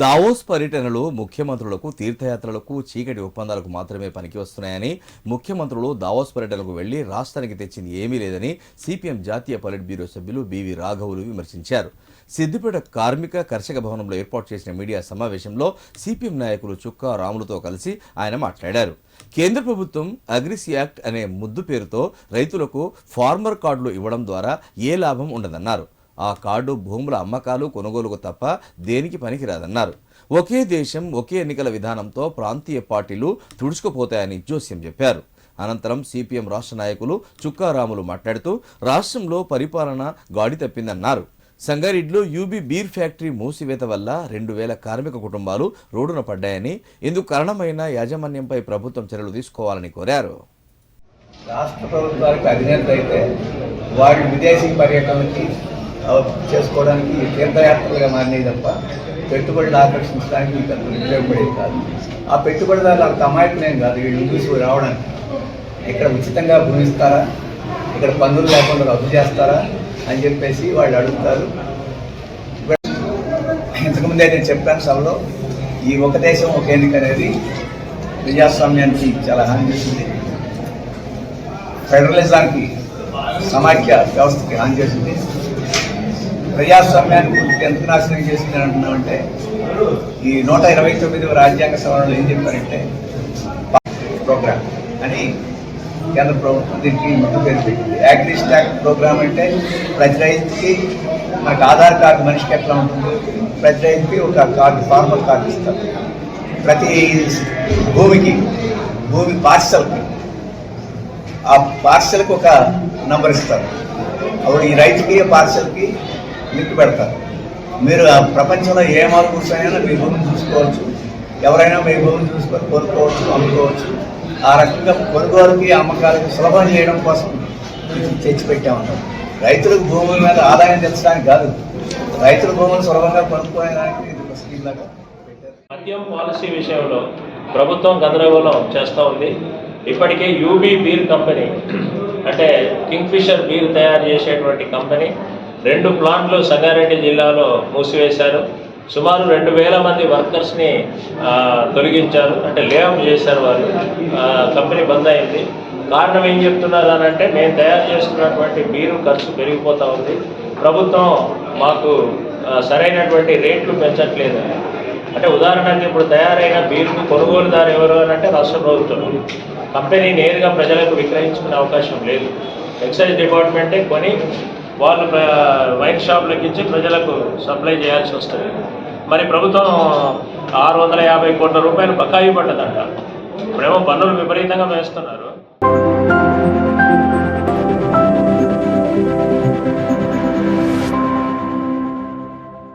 Davos పర్యటనలు ముఖ్యమంత్రులకు తీర్థయాత్రలకు చీకటి ఒప్పందాలకు మాత్రమే పనికి వస్తున్నాయని ముఖ్యమంత్రులు దావోస్ పర్యటనకు వెళ్ళి రాష్ట్రానికి తెచ్చింది ఏమీ లేదని సిపిఎం జాతీయ పొలిట్ బ్యూరో సభ్యులు బీవీ రాఘవులు విమర్శించారు. సిద్దిపేట కార్మిక కర్షక భవనంలో ఏర్పాటు చేసిన మీడియా సమావేశంలో సిపిఎం నాయకులు చుక్కా రాములతో కలిసి ఆయన మాట్లాడారు. కేంద్ర ప్రభుత్వం అగ్రిస్ యాక్ట్ అనే ముద్దు పేరుతో రైతులకు ఫార్మర్ కార్డులు ఇవ్వడం ద్వారా ఏ లాభం ఉండదన్నారు. ఆ కార్డు భూముల అమ్మకాలు కొనుగోలుకు తప్ప దేనికి పనికిరాదన్నారు. ఒకే దేశం ఒకే ఎన్నికల విధానంతో ప్రాంతీయ పార్టీలు తుడుచుకుపోతాయని జోస్యం చెప్పారు. అనంతరం సిపిఎం రాష్ట్ర నాయకులు చుక్కారాములు మాట్లాడుతూ రాష్ట్రంలో పరిపాలన గాడి తప్పిందన్నారు. సంగారెడ్డిలో యూబీ బీర్ ఫ్యాక్టరీ మూసివేత వల్ల రెండు వేల కార్మిక కుటుంబాలు రోడ్డున పడ్డాయని ఇందుకు కారణమైన యాజమాన్యంపై ప్రభుత్వం చర్యలు తీసుకోవాలని కోరారు. రాష్ట్ర ప్రభుత్వానికి అధినేత అయితే వాళ్ళు విదేశీ పర్యటనకి చేసుకోవడానికి తీర్థయాత్రలుగా మారినాయి తప్ప పెట్టుబడులు ఆకర్షించడానికి మీకు అంత ఉపయోగపడేది కాదు. ఆ పెట్టుబడిదారులు అంత అమాయకులేం కాదు. వీళ్ళు చూసి రావడానికి. ఇక్కడ ఉచితంగా భూమిస్తారా? ఇక్కడ పన్నులు లేకుండా రద్దు చేస్తారా? అని చెప్పేసి వాళ్ళు అడుగుతారు. ఇంతకుముందే నేను చెప్పాను సభలో ఈ ఒక దేశం ఒక ఎన్నిక అనేది ప్రజాస్వామ్యానికి చాలా హాని చేసింది. ఫెడరలిజానికి సమాఖ్య వ్యవస్థకి హాని చేసింది. ప్రజాస్వామ్యాన్ని పూర్తిగా ఎందుకు నాశనం చేసింది అంటున్నామంటే ఈ నూట ఇరవై తొమ్మిది రాజ్యాంగ సవరణలు ఏం చెప్పారంటే ప్రోగ్రామ్ అని కేంద్ర ప్రభుత్వం దీనికి ముందు పేరు పెట్టింది. అగ్రి స్టాక్ ప్రోగ్రామ్ అంటే ప్రతి రైతుకి మనకు ఆధార్ కార్డు మనిషికి ఎట్లా ఉంటుంది ప్రతి రైతుకి ఒక కార్డు ఫార్మల్ కార్డు ఇస్తారు. ప్రతి భూమికి భూమి పార్సల్కి ఆ పార్సల్కి ఒక నంబర్ ఇస్తారు. అప్పుడు ఈ రైతుకి పార్సల్కి లింక్ పెడతారు. మీరు ఆ ప్రపంచంలో ఏ మార్పు కూర్చొనైనా మీ భూమిని చూసుకోవచ్చు. ఎవరైనా మీ భూమిని చూసుకొని కొనుక్కోవచ్చు అమ్ముకోవచ్చు. ఆ రకంగా కొనుగోలుకి అమ్మకాలకి సులభం చేయడం కోసం తెచ్చిపెట్టే ఉంటాం రైతులకు భూముల మీద ఆదాయం తెచ్చడానికి కాదు. రైతుల భూములు సులభంగా కొనుక్కోవడానికి ఇది ఒక స్కీమ్ లాగా మద్యం పాలసీ విషయంలో ప్రభుత్వం గందరగోళం చేస్తూ ఉంది. ఇప్పటికే యూబీ బీర్ కంపెనీ అంటే కింగ్ఫిషర్ బీర్ తయారు చేసేటువంటి కంపెనీ రెండు ప్లాంట్లు సంగారెడ్డి జిల్లాలో మూసివేశారు. సుమారు రెండు వేల మంది వర్కర్స్ని తొలగించారు. అంటే లేఅవుట్ చేశారు వారు కంపెనీ బంద్ అయింది. కారణం ఏం చెప్తున్నారు అని అంటే మేము తయారు చేస్తున్నటువంటి బీరు ఖర్చు పెరిగిపోతూ ఉంది. ప్రభుత్వం మాకు సరైనటువంటి రేట్లు పెంచట్లేదు. అంటే ఉదాహరణకి ఇప్పుడు తయారైన బీరుకు కొనుగోలుదారు ఎవరు అని అంటే రాష్ట్ర ప్రభుత్వం. కంపెనీ నేరుగా ప్రజలకు విక్రయించుకునే అవకాశం లేదు. ఎక్సైజ్ డిపార్ట్మెంటే కొని వాళ్ళు వైన్ షాప్లకు ఇచ్చి ప్రజలకు సప్లై చేయాల్సి వస్తుంది. మరి ప్రభుత్వం ఆరు వందల యాభై కోట్ల రూపాయలు బకాయి పడ్డదంట. ఇప్పుడేమో పన్నులు విపరీతంగా వేస్తున్నారు.